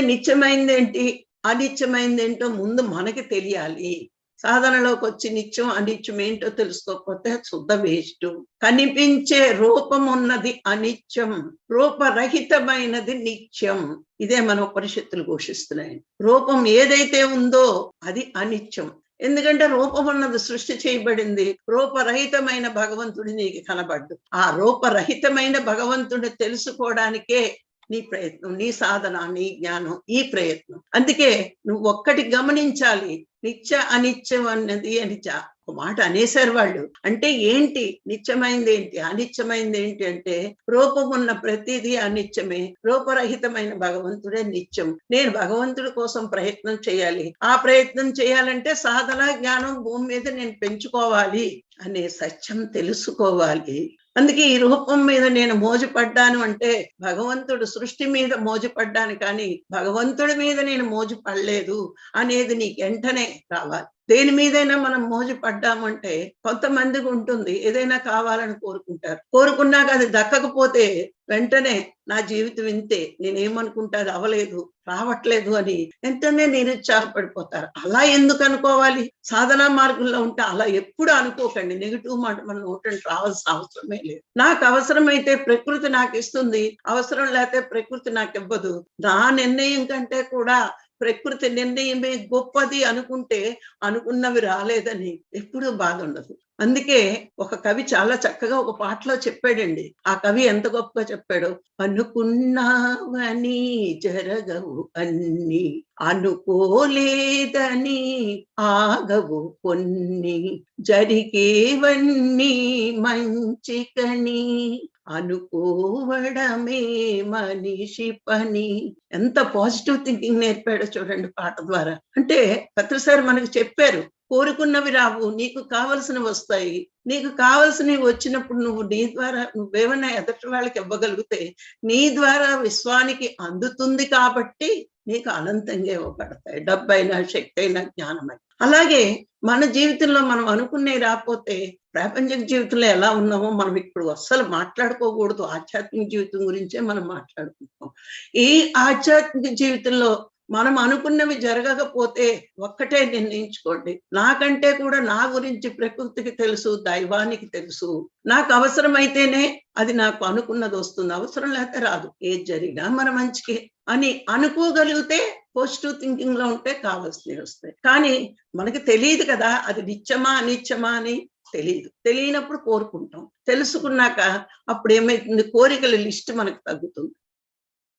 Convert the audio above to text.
నిత్యమైంది ఏంటి అనిత్యమైంది ఏంటో ముందు మనకి తెలియాలి. సాధనలోకి వచ్చి నిత్యం అనిత్యం ఏంటో తెలుసుకోకపోతే శుద్ధ వేస్ట్. కనిపించే రూపం ఉన్నది అనిత్యం. రూపరహితమైనది నిత్యం. ఇదే మన ఉపనిషత్తులు ఘోషిస్తున్నాయి. రూపం ఏదైతే ఉందో అది అనిత్యం. ఎందుకంటే రూపం ఉన్నది సృష్టి చేయబడింది. రూపరహితమైన భగవంతుడి నీకు కనబడ్డు. ఆ రూపరహితమైన భగవంతుడిని తెలుసుకోవడానికే నీ ప్రయత్నం నీ సాధన నీ జ్ఞానం ఈ ప్రయత్నం. అందుకే నువ్వు ఒక్కటి గమనించాలి నిత్య అనిత్యం అన్నది అని చా- ఒక మాట అనేశారు వాళ్ళు. అంటే ఏంటి? నిత్యమైంది ఏంటి? అనిత్యమైంది ఏంటి అంటే రూపం ఉన్న ప్రతిదీ అనిత్యమే. రూపరహితమైన భగవంతుడే నిత్యం. నేను భగవంతుడి కోసం ప్రయత్నం చేయాలి. ఆ ప్రయత్నం చేయాలంటే సాధన జ్ఞానం భూమి మీద నేను పెంచుకోవాలి అనే సత్యం తెలుసుకోవాలి. అందుకే ఈ రూపం మీద నేను మోజుపడ్డాను అంటే భగవంతుడు సృష్టి మీద మోజుపడ్డాను కానీ భగవంతుడి మీద నేను మోజు పడలేదు అనేది నీకు వెంటనే రావాలి. దేని మీదైనా మనం మోజు పడ్డామంటే కొంతమందికి ఉంటుంది. ఏదైనా కావాలని కోరుకుంటారు. కోరుకున్నాక అది దక్కకపోతే వెంటనే నా జీవితం ఇంతే. నేనేమనుకుంటా అది అవలేదు రావట్లేదు అని వెంటనే నిరుత్సాహపడిపోతారు. అలా ఎందుకు అనుకోవాలి? సాధనా మార్గంలో ఉంటే అలా ఎప్పుడు అనుకోకండి. నెగిటివ్ మాట మన నోటంటే రావాల్సిన అవసరమే లేదు. నాకు అవసరమైతే ప్రకృతి నాకు ఇస్తుంది. అవసరం లేకపోతే ప్రకృతి నాకు ఇవ్వదు. నా నిర్ణయం కంటే కూడా ప్రకృతి నిర్ణయమే గొప్పది అనుకుంటే అనుకున్నవి రాలేదని ఎప్పుడూ బాధ ఉండదు. అందుకే ఒక కవి చాలా చక్కగా ఒక పాటలో చెప్పాడండి. ఆ కవి ఎంత గొప్పగా చెప్పాడు? అనుకున్నావని జరగవు అన్ని అనుకోలేదని ఆగవు కొన్ని జరిగేవన్నీ మంచికని అనుకోవడమే మనిషి పని. ఎంత పాజిటివ్ థింకింగ్ నేర్పాడో చూడండి పాట ద్వారా. అంటే పత్రసారి మనకు చెప్పారు కోరుకున్నవి రావు. నీకు కావలసినవి వస్తాయి. నీకు కావలసినవి వచ్చినప్పుడు నువ్వు నీ ద్వారా నువ్వేమైనా ఎదటి వాళ్ళకి ఇవ్వగలిగితే నీ ద్వారా విశ్వానికి అందుతుంది కాబట్టి నీకు అనంతంగా ఇవ్వబడతాయి. డబ్బైనా శక్తి అయినా జ్ఞానమైనా. అలాగే మన జీవితంలో మనం అనుకునే రాకపోతే ప్రాపంచిక జీవితంలో ఎలా ఉన్నామో మనం ఇప్పుడు అస్సలు మాట్లాడుకోకూడదు. ఆధ్యాత్మిక జీవితం గురించే మనం మాట్లాడుకుంటాం ఈ ఆధ్యాత్మిక జీవితంలో మనం అనుకున్నవి జరగకపోతే ఒక్కటే నిర్ణయించుకోండి. నాకంటే కూడా నా గురించి ప్రకృతికి తెలుసు దైవానికి తెలుసు. నాకు అవసరమైతేనే అది నాకు అనుకున్నది వస్తుంది. అవసరం లేకపోతే రాదు. ఏది జరిగినా మన మంచికి. అని అనుకోగలిగితే పాజిటివ్ థింకింగ్లో ఉంటే కావాల్సినవి వస్తాయి. కానీ మనకి తెలియదు కదా అది నిత్యమా అనిత్యమా అని తెలియదు. తెలియనప్పుడు కోరుకుంటాం. తెలుసుకున్నాక అప్పుడు ఏమైతుంది? కోరికల లిస్ట్ మనకు తగ్గుతుంది.